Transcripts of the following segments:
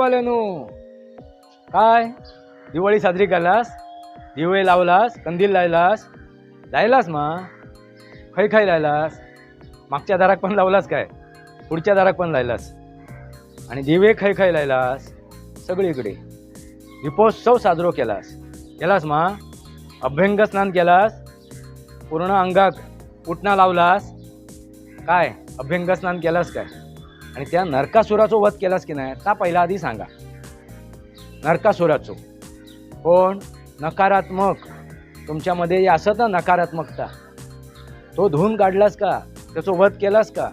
गावाल्यानो काय? दिवाळी साजरी केलास दिवे लावलास? कंदील लायलास लायलास मा? खै खै लायलास? मागच्या दाराक पण लावलास काय? पुढच्या दाराक पण लायलास? आणि दिवे खै खै लायलास? सगळीकडे. दीपोत्सव साजरो केलास. केलास मा? अभ्यंग स्नान केलास? पूर्ण अंगाक उठणा लावलास? काय? अभ्यंग स्नान केलास काय? आणि त्या नरकासुराचो वध केलास की नाही ता पहिला आधी सांगा. नरकासुराचो. पण नकारात्मक. तुमच्यामध्ये असत ना नकारात्मकता. तो धुवून काढलास का? त्याचं वध केलास का?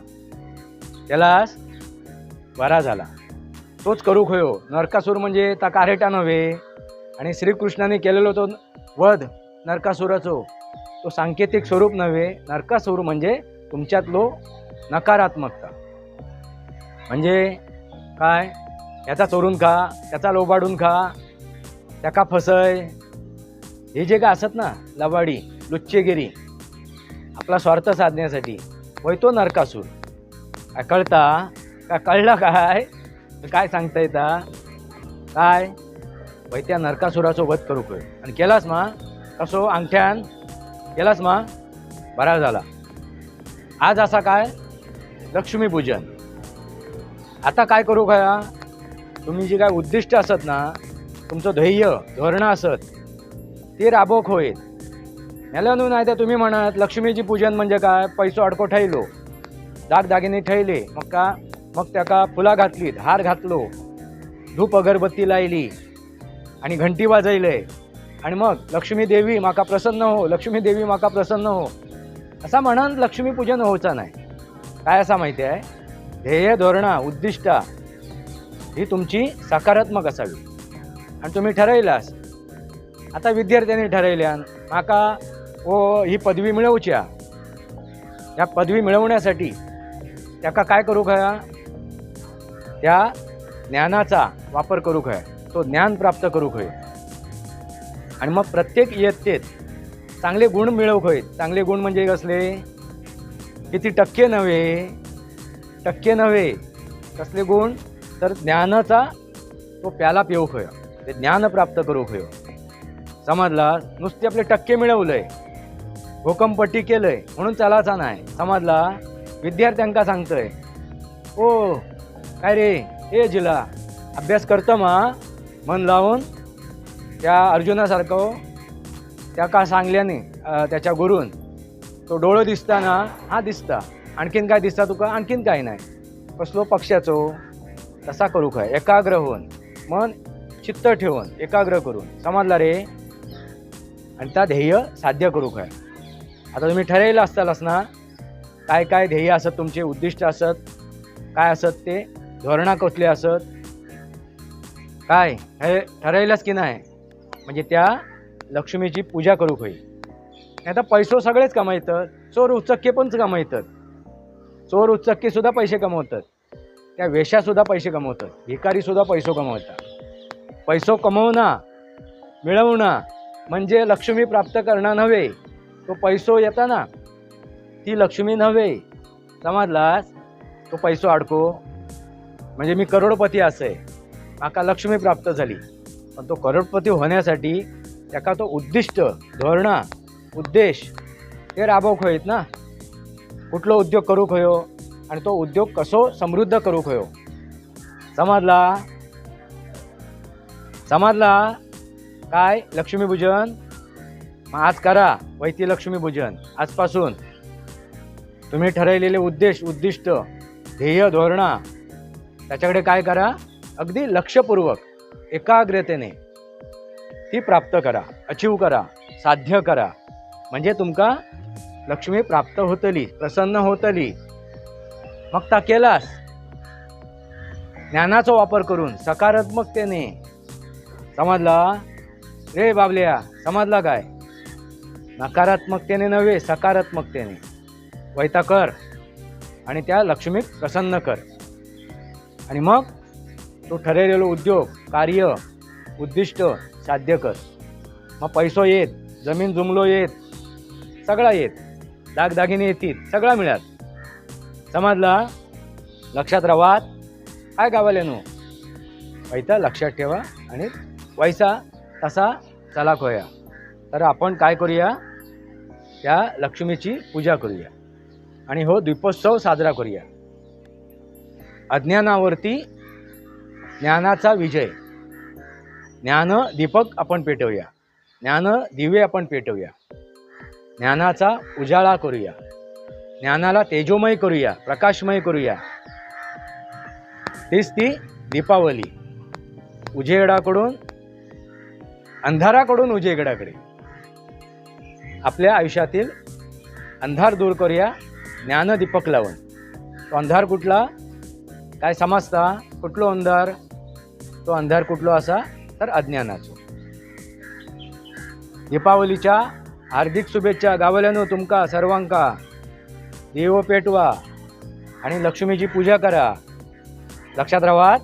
केलास? बरा झाला. तोच करू खयो. नरकासूर म्हणजे ता कारेटा नव्हे. आणि श्रीकृष्णाने केलेलो तो वध नरकासुराचो. तो सांकेतिक स्वरूप नव्हे. नरकासूर म्हणजे तुमच्यातलो नकारात्मकता. म्हणजे काय? याचा चोरून खा त्याचा लोबाडून खा त्याका फसय. हे जे काय असत ना लबाडी लुच्चेगिरी आपला स्वार्थ साधण्यासाठी वय तो नरकासूर. काय कळता? का कळलं काय? काय सांगता येता? काय? वय त्या नरकासुराचो वध करू खंय आणि केलास मा? कसो? अंगठ्यान? केलास मा? बरा झाला. आज असा काय? लक्ष्मीपूजन. आता काय करू खया तुम्ही जी काय उद्दिष्ट असत ना तुमचं ध्येय धोरणं असत ती राबोक होईल. न्हू नाही तर तुम्ही म्हणत लक्ष्मीची पूजन म्हणजे काय? पैसो अडको ठेयलो. दागदागिने ठेयले. मग का? मग त्याका फुला घातली हार घातलो. धूप अगरबत्ती लायली. आणि घंटी वाजयले. आणि मग लक्ष्मी देवी माका प्रसन्न हो लक्ष्मी देवी माका प्रसन्न हो. असा म्हणून लक्ष्मीपूजन होऊचा नाही. काय असा माहिती आहे? ध्येय धोरणा उद्दिष्टा ही तुमची सकारात्मक असावी. आणि तुम्ही ठरयलास आता विद्यार्थ्यांनी ठरयल्यान माका ओ ही पदवी मिळवच्या. ह्या पदवी मिळवण्यासाठी त्याका काय करू खया? त्या ज्ञानाचा वापर करू हया तो ज्ञान प्राप्त करू खय. आणि मग प्रत्येक इयत्तेत चांगले गुण मिळवू खय. चांगले गुण म्हणजे कसले? किती टक्के नव्हे? टक्के नव्हे. कसले गुण? तर ज्ञानाचा तो प्याला पिऊ खय ते ज्ञान प्राप्त करू खय समजला नुसते आपले टक्के मिळवलंय. भूकंपट्टी केलंय म्हणून चालाचा नाही समजला विद्यार्थ्यांका सांगतोय ओ काय रे? ए जिला अभ्यास करतो मा? मन लावून त्या अर्जुनासारखं त्या का सांगल्याने त्याच्या गुरून तो डोळो दिसताना हा दिसता. आणखीन काय दिसता तुका? आणखीन काय नाही. कसलो पक्षाचो? तसा करू काय एकाग्र होऊन. मन चित्त ठेवून. एकाग्र करून. समजला रे? आणि त्या ध्येय साध्य करू काय आता तुम्ही ठरवलं असतालच ना? काय काय ध्येय असत तुमचे? उद्दिष्ट असत? काय असत ते? धोरणा कसले असत? काय? हे ठरवलंच की नाही? म्हणजे त्या लक्ष्मीची पूजा करू खंय आता पैसो सगळेच कमायतात. चोर उचक्के पण कमायतात. चोर उचक्के सुद्धा पैसे कमवतात. त्या वेशा सुद्धा पैसे कमवतात. भिकारी सुद्धा पैसो कमवतात. पैसो कमवणं मिळवणं म्हणजे लक्ष्मी प्राप्त करणं नव्हे. तो पैसो येताना ती लक्ष्मी नव्हे. समजलास? तो पैसो अडको. म्हणजे मी करोडपती असे. माका लक्ष्मी प्राप्त झाली. पण तो करोडपती होण्यासाठी त्याका तो उद्दिष्ट धोरणा उद्देश हे राबवूक होईत ना? कुठलो उद्योग करूक हयो आणि तो उद्योग कसो समृद्ध करूक हयो समजला? समजला? काय? लक्ष्मीपूजन? मग आज करा वैती लक्ष्मीपूजन आजपासून. तुम्ही ठरवलेले उद्देश उद्दिष्ट ध्येय धोरणा त्याच्याकडे काय करा? अगदी लक्षपूर्वक एकाग्रतेने ती प्राप्त करा अचीव करा साध्य करा. म्हणजे तुमका लक्ष्मी प्राप्त होतली प्रसन्न होतली. मग ता केलास? ज्ञानाचा वापर करून सकारात्मकतेने. समजला? रे बाबल्या समजला काय? नकारात्मकतेने नव्हे सकारात्मकतेने. वैता कर आणि त्या लक्ष्मी प्रसन्न कर. आणि मग तो ठरवलेलो उद्योग कार्य उद्दिष्ट साध्य कर. मग पैसो येत जमीन जुमलो येत सगळा येत. दागदागिने येतील सगळा मिळत समजला लक्षात राहात काय गावाल्यानो. पैसा लक्षात ठेवा आणि वैसा तसा चलाक होया तर आपण काय करूया? त्या लक्ष्मीची पूजा करूया. आणि हो दीपोत्सव साजरा करूया. अज्ञानावरती ज्ञानाचा विजय. ज्ञान दीपक आपण पेटवूया. ज्ञान दिवे आपण पेटवूया. ज्ञानाचा उजाळा करूया. ज्ञानाला तेजोमय करूया प्रकाशमय करूया. तीच ती दीपावली. उजेडाकडून अंधाराकडून उजेगडाकडे आपल्या आयुष्यातील अंधार दूर करूया ज्ञानदीपक लावून. तो अंधार कुठला? काय समजता? कुठलो अंधार? तो अंधार कुठलो असा? तर अज्ञानाचो. दीपावलीच्या हार्दिक शुभेच्छा गावल्यानो तुमका सर्वांका. देव पेटवा आणि लक्ष्मीची पूजा करा. लक्षात राहात